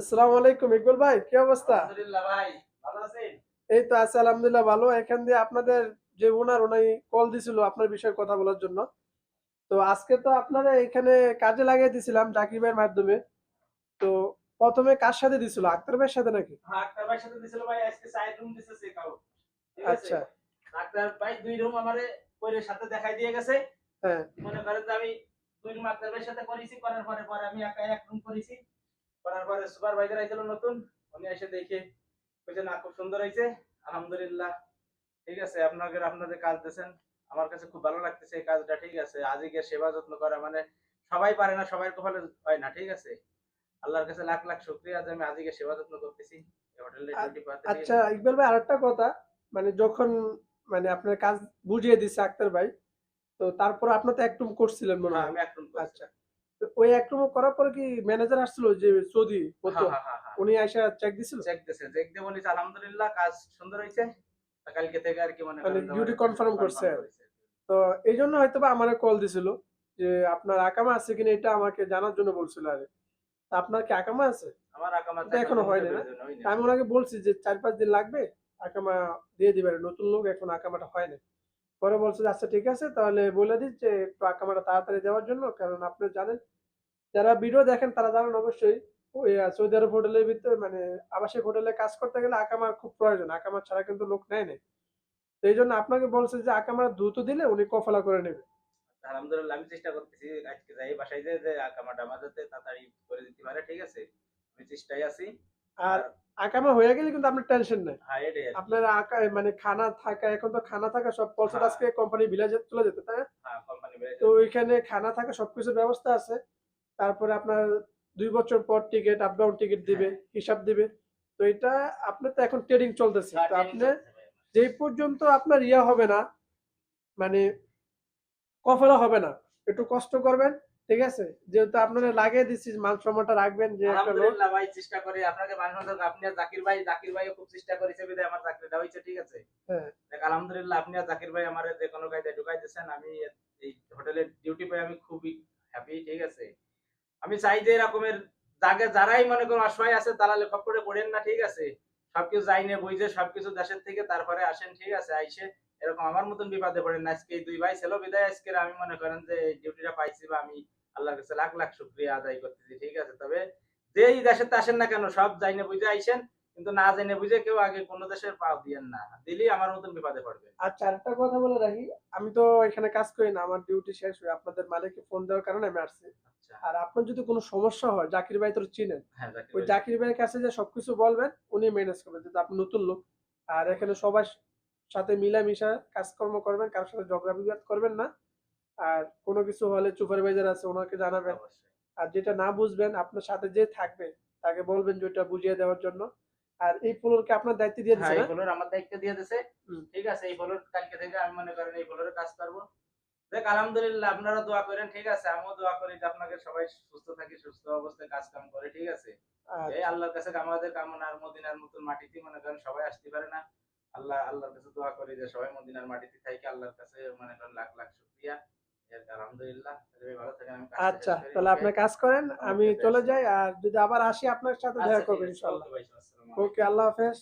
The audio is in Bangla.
আসসালামু আলাইকুম ইকবাল ভাই কি অবস্থা? আলহামদুলিল্লাহ ভাই ভালো আছেন? এই তো আছে আলহামদুলিল্লাহ ভালো। এখান দিয়ে আপনাদের যে ওনার উনি কল দিছিল আপনার বিষয়ে কথা বলার জন্য। তো আজকে তো আপনারা এখানে কাজে লাগিয়ে দিছিলাম মাধ্যমে। তো প্রথমে কার সাথে দিছিল আক্তার ভাইয়ের সাথে নাকি? হ্যাঁ ডাক্তার ভাইয়ের সাথে দিছিল ভাই আজকে সাইড রুম কাউ আচ্ছা। ডাক্তার ভাই দুই রুম আমারে সাথে দেখাই দিয়ে গেছে। হ্যাঁ। মনে করেন যে আমি দুই রুম ডাক্তার ভাইয়ের সাথে করেছি করার পরে পরে আমি একা এক রুম করেছি। করার পরে সুপারভাইজার আইছিল নতুন উনি এসে দেখে কইছে না খুব সুন্দর হয়েছে আলহামদুলিল্লাহ ঠিক আছে আপনাকে আপনাদের কাজ দিয়েছেন আমার কাছে খুব ভালো লাগতেছে এই কাজটা ঠিক আছে আজকে সেবা যত্ন করা মানে সবাই পারে না সবাই কপালে হয় না ঠিক আছে আল্লাহর কাছে লাখ লাখ শুক্রিয়া যে আমি আজকে সেবা যত্ন করতেছি আচ্ছা ইকবাল ভাই আরেকটা কথা মানে যখন মানে আপনার কাজ বুঝিয়ে দিচ্ছে আক্তার ভাই তো তারপর আপনি তো একটুম করছিলেন মনে হ্যাঁ হয়। আমি একদম আচ্ছা। ওই করার পরে কি ম্যানেজার আসছিল যে সৌদি হ্যাঁ হ্যাঁ হ্যাঁ উনি আইসা চেক দিছিল? চেক দিছে চেক দিয়ে আলহামদুলিল্লাহ কাজ সুন্দর হয়েছে কালকে থেকে আর কি মানে confirm confirm করছে। তো এই জন্য হয়তো বা আমার কল দিছিল যে আপনার আকামা আছে কিনা এটা আমাকে জানার জন্য বলছিল আরে। আপনার কি আকামা আছে? আমার আকামা এখনও হয়নি না? আমি ওনাকে বলছি যে চার পাঁচ দিন লাগবে আকামা দিয়ে দিবেন। নতুন লোক এখন আকামাটা হয় না পরে বলছে আচ্ছা ঠিক আছে তাহলে বলে যে একটু আকামাটা তাড়াতাড়ি দেওয়ার জন্য কারণ আপনি জানেন যারা ভিডিও দেখেন তারা জানেন অবশ্যই ওই সৌদি আরব হোটেলের ভিতরে মানে আবাসিক হোটেলে কাজ করতে গেলে আকামার খুব প্রয়োজন। আকামা ছাড়া কিন্তু লোক নেয় না তো এই জন্য আপনাকে বলছে যে আকামা দ্রুত দিলে উনি কফলা করে নেবে। আলহামদুলিল্লাহ আমি চেষ্টা করতেছি আজকে যাই বাসায় যাই যে আকামাটা আমার যাতে তাড়াতাড়ি করে দিতে পারে ঠিক আছে? আমি চেষ্টায় আছি। আর আকামা হয়ে গেলে কিন্তু আপনার টেনশন নেই। হ্যাঁ। আপনার আঁকা মানে খানা থাকা এখন তো খানা থাকা সব পলসা হ্যাঁ। আজকে কোম্পানি ভিলেজে চলে যেত তাই না? হ্যাঁ কোম্পানি তো ওইখানে খানা থাকা সবকিছুর ব্যবস্থা আছে। তারপরে আপনার দুই বছর পর টিকিট আপ ডাউন টিকিট দিবে হিসাব দিবে। তো এটা আপনার তো এখন ট্রেডিং চলতেছে। তো আপনি যেই পর্যন্ত আপনার ইয়া হবে না মানে কফলা হবে না একটু কষ্ট করবেন ঠিক আছে? যেহেতু আপনারা লাগিয়ে দিচ্ছি মান সম্মানটা রাখবেন যে আলহামদুলিল্লাহ ভাই চেষ্টা করি। আপনাকে মানুষ আপনি আর জাকির ভাই জাকির ভাই খুব চেষ্টা করেছে বিধায় আমার চাকরিটা হয়েছে ঠিক আছে? হ্যাঁ। দেখ আলহামদুলিল্লাহ আপনি আর জাকির ভাই আমার যে কোনো কায়দায় ঢুকাই দিয়েছেন আমি এই হোটেলের ডিউটি পাই আমি খুবই হ্যাপি ঠিক আছে? আমি চাই যে এরকমের জাগে যারাই মনে করো অসহায় আছে, তারা লেখক করে পড়েন না, ঠিক আছে? সবকিছু যাই নিয়ে বুঝে সবকিছু দেশের থেকে তারপরে আসেন, ঠিক আছে? আইসে এরকম আমার মতন বিপদে পড়েন না। আজকে দুই ভাই ছিল বিদায় আজকে আমি মনে করেন যে ডিউটিটা পাইছি বা আমি আল্লাহর কাছে লাখ লাখ শুক্রিয়া আদায় করতেছি, ঠিক আছে? তবে যেই দেশের আসেন না কেন, সব যাইনে বুঝে আইসেন, কিন্তু না জেনে বুঝে কেউ আগে কোনো দেশের পাও দিয়েন না। দিলেই আমার মতন বিপদে পড়বে। আচ্ছা আরেকটা কথা বলে রাখি। আমি তো এখানে কাজ করি না, আমার ডিউটি শেষ হয়ে আপনাদের মালিককে ফোন দেওয়ার কারণে আমি আসছি। আর আপনার যদি কোনো সমস্যা হয় জাকির ভাই তো চিনেন। হ্যাঁ ওই জাকির ভাইয়ের কাছে যে সবকিছু বলবেন উনি ম্যানেজ করবেন। যেহেতু আপনি নতুন লোক আর এখানে সবার সাথে মিলামিশা কাজকর্ম করবেন কারোর সাথে ঝগড়া বিবাদ করবেন না। আর কোনো কিছু হলে সুপারভাইজার আছে ওনাকে জানাবেন। আর যেটা না বুঝবেন আপনার সাথে যে থাকবে তাকে বলবেন যে ওটা বুঝিয়ে দেওয়ার জন্য। আর এই ফ্লোরকে আপনার দায়িত্ব দিয়ে হ্যাঁ দিচ্ছে এই না আমার দায়িত্ব দিয়ে হুম। ঠিক আছে এই ফলোর কালকে থেকে আমি মনে করেন এই ফলোরে কাজ করব। দেখ আলহামদুলিল্লাহ আপনারা দোয়া করেন ঠিক আছে? আমিও দোয়া করি যে আপনাকে সবাই সুস্থ থাকি সুস্থ অবস্থায় কাজ কাম করে ঠিক আছে? এই আল্লাহর কাছে আমাদের কামনা আর মদিনার মতন মাটিতে মনে করেন সবাই আসতে পারে না। আল্লাহ আল্লাহর কাছে দোয়া করি যে সবাই মদিনার মাটিতে থাকি আল্লাহর কাছে মনে করেন লাখ লাখ শুকরিয়া। আচ্ছা তাহলে আপনি কাজ করেন আমি চলে যাই আর যদি আবার আসি আপনার সাথে আচ্ছা, দেখা করব ইনশাল্লাহ। ওকে আল্লাহ হাফেজ.